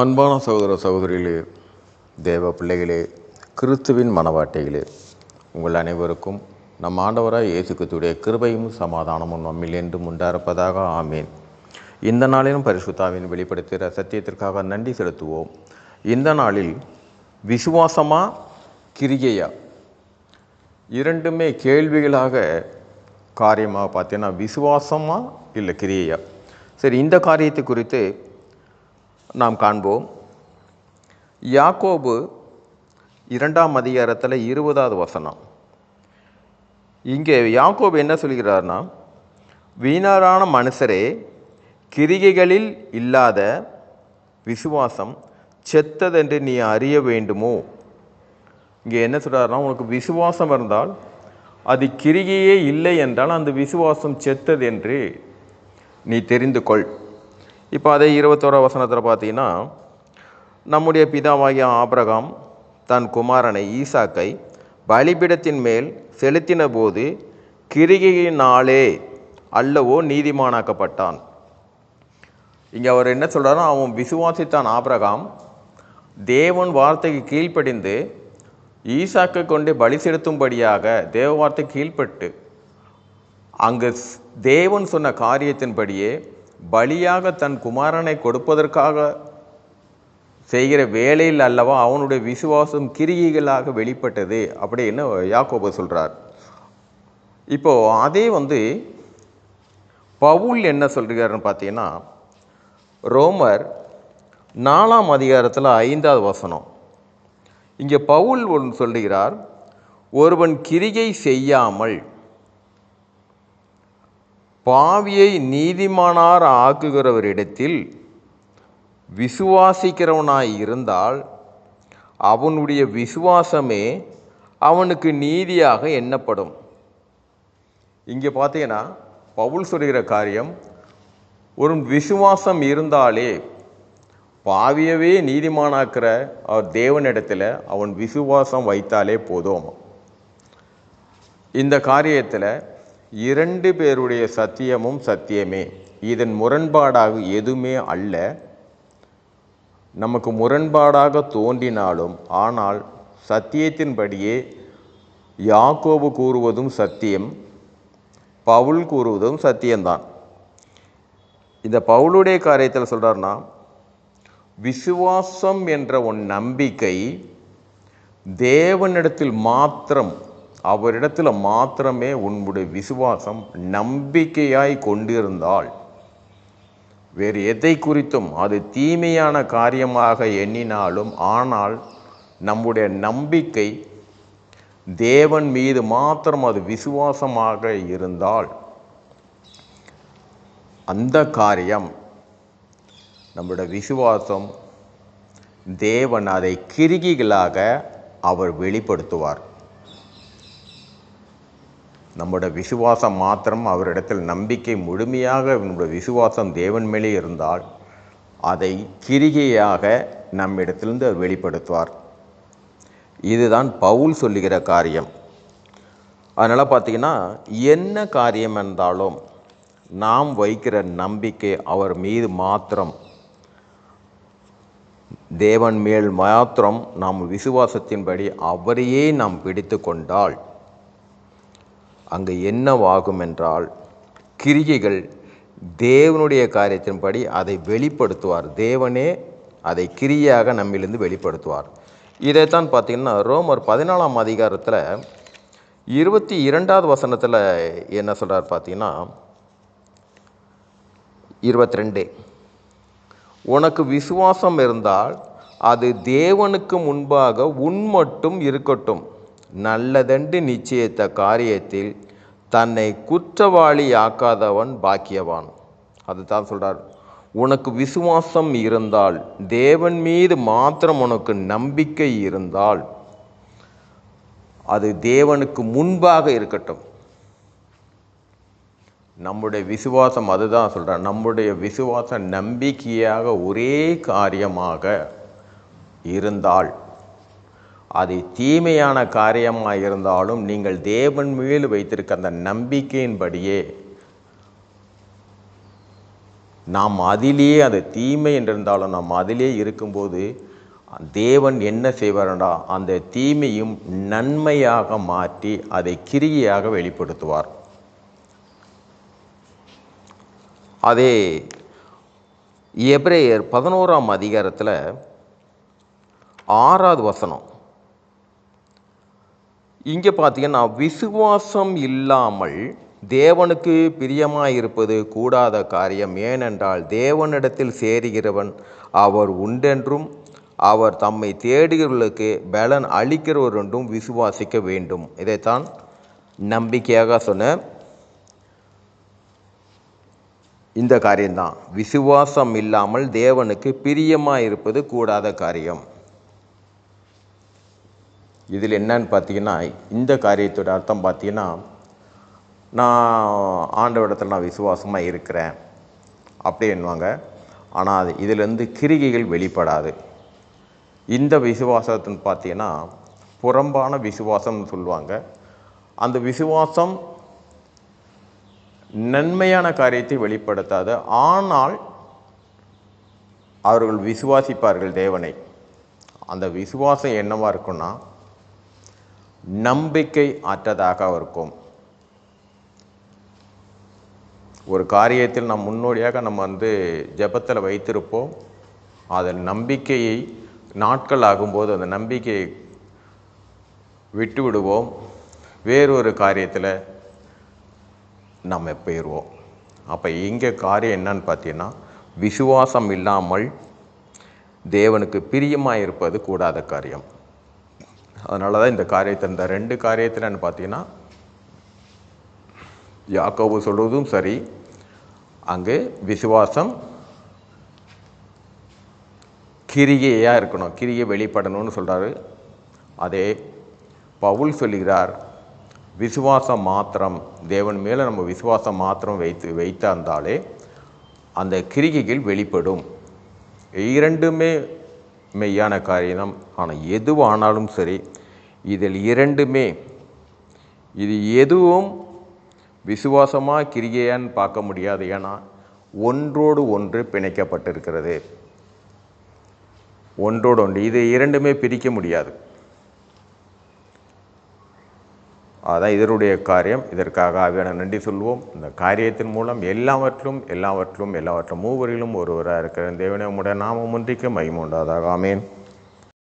அன்பான சகோதர சகோதரிகளே தேவ பிள்ளைகளே கிறிஸ்துவின் மனவாட்டைகளே உங்கள் அனைவருக்கும் நம் ஆண்டவராய் இயேசு கிறிஸ்துடைய கிருபையும் சமாதானமும் நம்மில் என்றும் உண்டாயிருப்பதாக ஆமேன். இந்த நாளிலும் பரிசுத்தாவின் வெளிப்படுத்துகிற சத்தியத்திற்காக நன்றி செலுத்துவோம். இந்த நாளில் விசுவாசமா கிரியையா? இரண்டுமே கேள்விகளாக காரியமாக பார்த்தீங்கன்னா விசுவாசமா இல்லை கிரியையா? சரி இந்த காரியத்தை குறித்து நாம் காண்போம். யாக்கோபு இரண்டாம் அதிகாரத்தில் இருபதாவது வசனம். இங்கே யாக்கோபு என்ன சொல்கிறார்னா வீணரான மனுஷரே கிரிகைகளில் இல்லாத விசுவாசம் செத்ததென்று நீ அறிய வேண்டுமோ? இங்கே என்ன சொல்கிறாருன்னா உனக்கு விசுவாசம் இருந்தால் அது கிரிகையே இல்லை என்றால் அந்த விசுவாசம் செத்தது என்று நீ தெரிந்து கொள். இப்போ அதே இருபத்தோரா வசனத்தில் பார்த்தீங்கன்னா நம்முடைய பிதாவாகிய ஆபிரகாம் தன் குமாரனை ஈசாக்கை பலிபிடத்தின் மேல் செலுத்தின போது கிரிகையினாலே அல்லவோ நீதிமானாக்கப்பட்டான். இங்கே அவர் என்ன சொல்கிறாரோ அவன் விசுவாசித்தான் ஆபிரகாம். தேவன் வார்த்தைக்கு கீழ்ப்படிந்து ஈசாக்கை கொண்டு பலி செலுத்தும்படியாக தேவ வார்த்தை கீழ்ப்பட்டு அங்கு தேவன் சொன்ன காரியத்தின்படியே பலியாக தன் குமாரனை கொடுப்பதற்காக செய்கிற வேலையில் அல்லவா அவனுடைய விசுவாசம் கிரியைகளாக வெளிப்பட்டது அப்படின்னு யாக்கோபு சொல்கிறார் இப்போது அதே வந்து பவுல் என்ன சொல்கிறாருன்னு பார்த்தீங்கன்னா ரோமர் நாலாம் அதிகாரத்தில் ஐந்தாவது வசனம். இங்கே பவுல் ஒன்று சொல்கிறார் ஒருவன் கிரிகை செய்யாமல் பாவியை நீதிமானார் ஆக்குகிறவரிடத்தில் விசுவாசிக்கிறவனாய் இருந்தால் அவனுடைய விசுவாசமே அவனுக்கு நீதியாக எண்ணப்படும். இங்கே பார்த்தீங்கன்னா பவுல் சொல்கிற காரியம் ஒரு விசுவாசம் இருந்தாலே பாவியவே நீதிமானாக்கிற அவர் தேவனிடத்தில் அவன் விசுவாசம் வைத்தாலே போதும். இந்த காரியத்தில் இரண்டு பேருடைய சத்தியமும் சத்தியமே. இதன் முரண்பாடாக எதுவுமே அல்ல. நமக்கு முரண்பாடாக தோன்றினாலும் ஆனால் சத்தியத்தின்படியே யாக்கோபு கூறுவதும் சத்தியம் பவுல் கூறுவதும் சத்தியம்தான். இந்த பவுலுடைய காரியத்தில் சொல்கிறார்னா விசுவாசம் என்ற உன் நம்பிக்கை தேவனிடத்தில் மாத்திரம் அவரிடத்தில் மாத்திரமே உன்னுடைய விசுவாசம் நம்பிக்கையாய் கொண்டிருந்தால் வேறு எதை குறித்தும் அது தீமையான காரியமாக எண்ணினாலும் ஆனால் நம்முடைய நம்பிக்கை தேவன் மீது மாத்திரம் அது விசுவாசமாக இருந்தால் அந்த காரியம் நம்முடைய விசுவாசம் தேவன் அதை கிருகிகளாக அவர் வெளிப்படுத்துவார். நம்முடைய விசுவாசம் மாத்திரம் அவரிடத்தில் நம்பிக்கை முழுமையாக நம்முடைய விசுவாசம் தேவன் மேலே இருந்தால் அதை கிரிகையாக நம்மிடத்திலிருந்து அவர் வெளிப்படுத்துவார். இதுதான் பவுல் சொல்லுகிற காரியம். அதனால் பார்த்தீங்கன்னா என்ன காரியம் என்றாலும் நாம் வைக்கிற நம்பிக்கை அவர் மீது மாத்திரம் தேவன் மேல் மாத்திரம் நாம் விசுவாசத்தின்படி அவரையே நாம் பிடித்து கொண்டால் அங்கு என்னவாகும் என்றால் கிரிகைகள் தேவனுடைய காரியத்தின்படி அதை வெளிப்படுத்துவார். தேவனே அதை கிரியாக நம்மிலிருந்து வெளிப்படுத்துவார். இதைத்தான் பார்த்தீங்கன்னா ரோமர் பதினாலாம் அதிகாரத்தில் இருபத்தி இரண்டாவது வசனத்தில் என்ன சொல்கிறார் பார்த்தீங்கன்னா இருபத்தி ரெண்டு உனக்கு விசுவாசம் இருந்தால் அது தேவனுக்கு முன்பாக உன் மட்டும் இருக்கட்டும். நல்லதென்று நிச்சயித்த காரியத்தில் தன்னை குற்றவாளி ஆக்காதவன் பாக்கியவான். அது தான் சொல்கிறார் உனக்கு விசுவாசம் இருந்தால் தேவன் மீது மாத்திரம் உனக்கு நம்பிக்கை இருந்தால் அது தேவனுக்கு முன்பாக இருக்கட்டும். நம்முடைய விசுவாசம் அதுதான் சொல்கிறார் நம்முடைய விசுவாசம் நம்பிக்கையாக ஒரே காரியமாக இருந்தால் அது தீமையான காரியமாக இருந்தாலும் நீங்கள் தேவன் மேல் வைத்திருக்க அந்த நம்பிக்கையின்படியே நாம் அதிலேயே அது தீமை என்றிருந்தாலும் நாம் அதிலே இருக்கும்போது தேவன் என்ன செய்வார்டா அந்த தீமையும் நன்மையாக மாற்றி அதை கிரியாக வெளிப்படுத்துவார். அதே எப்ரேயர் பதினோராம் அதிகாரத்தில் ஆறாவது வசனம். இங்கே பார்த்தீங்கன்னா விசுவாசம் இல்லாமல் தேவனுக்கு பிரியமாக இருப்பது கூடாத காரியம் ஏனென்றால் தேவனிடத்தில் சேருகிறவன் அவர் உண்டென்றும் அவர் தம்மை தேடுகிறவர்களுக்கு பலன் அளிக்கிறவர் என்றும் விசுவாசிக்க வேண்டும். இதைத்தான் நம்பிக்கையாக சொன்ன இந்த காரியம்தான். விசுவாசம் இல்லாமல் தேவனுக்கு பிரியமாக இருப்பது கூடாத காரியம். இதில் என்னன்னு பார்த்தீங்கன்னா இந்த காரியத்தோட அர்த்தம் பார்த்தீங்கன்னா நான் ஆண்டவரிடத்தில் நான் விசுவாசமாக இருக்கிறேன் அப்படின்னுவாங்க. ஆனால் அது இதிலேருந்து கிரிகைகள் வெளிப்படாது. இந்த விசுவாசத்துன்னு பார்த்தீங்கன்னா புறம்பான விசுவாசம்னு சொல்லுவாங்க. அந்த விசுவாசம் நன்மையான காரியத்தை வெளிப்படுத்தாது. ஆனால் அவர்கள் விசுவாசிப்பார்கள் தேவனை. அந்த விசுவாசம் என்னவா இருக்குன்னா நம்பிக்கை அற்றதாக இருக்கும். ஒரு காரியத்தில் நாம் முன்னோடியாக நம்ம வந்து ஜெபத்தில் வைத்திருப்போம். அதன் நம்பிக்கையை நாட்கள் ஆகும்போது அந்த நம்பிக்கையை விட்டு விடுவோம் வேறொரு காரியத்தில் நம்ம போயிடுவோம் அப்போ இங்கே காரியம் என்னன்னு பார்த்தீங்கன்னா விசுவாசம் இல்லாமல் தேவனுக்கு பிரியமாக இருப்பது கூடாத காரியம். அதனால தான் இந்த காரியத்தை இந்த ரெண்டு காரியத்தில்னு பார்த்தீங்கன்னா யாக்கோபு சொல்வதும் சரி அங்கு விசுவாசம் கிரியையாக இருக்கணும் கிரியை வெளிப்படணும்னு சொல்கிறாரு அதே பவுல் சொல்லுகிறார் விசுவாசம் மாத்திரம் தேவன் மேலே நம்ம விசுவாசம் மாத்திரம் வைத்து வைத்தாந்தாலே அந்த கிரிகைகள் வெளிப்படும். இரண்டுமே மெய்யான காரியம் ஆனால் எதுவானாலும் சரி இதில் இரண்டுமே இது எதுவும் விசுவாசமாக கிரிகையான்னு பார்க்க முடியாது. ஏன்னா ஒன்றோடு ஒன்று பிணைக்கப்பட்டிருக்கிறது. ஒன்றோடு ஒன்று. இது இரண்டுமே பிரிக்க முடியாது. அதான் இதனுடைய காரியம். இதற்காக ஆவியான நன்றி சொல்வோம் இந்த காரியத்தின் மூலம் எல்லாவற்றிலும் எல்லாவற்றிலும் எல்லாவற்றும் மூவரிலும் ஒருவராக இருக்கிற தேவனே உம்முடைய நாமம் ஒன்றிக்கு மகிமுண்டாதாக ஆமேன்.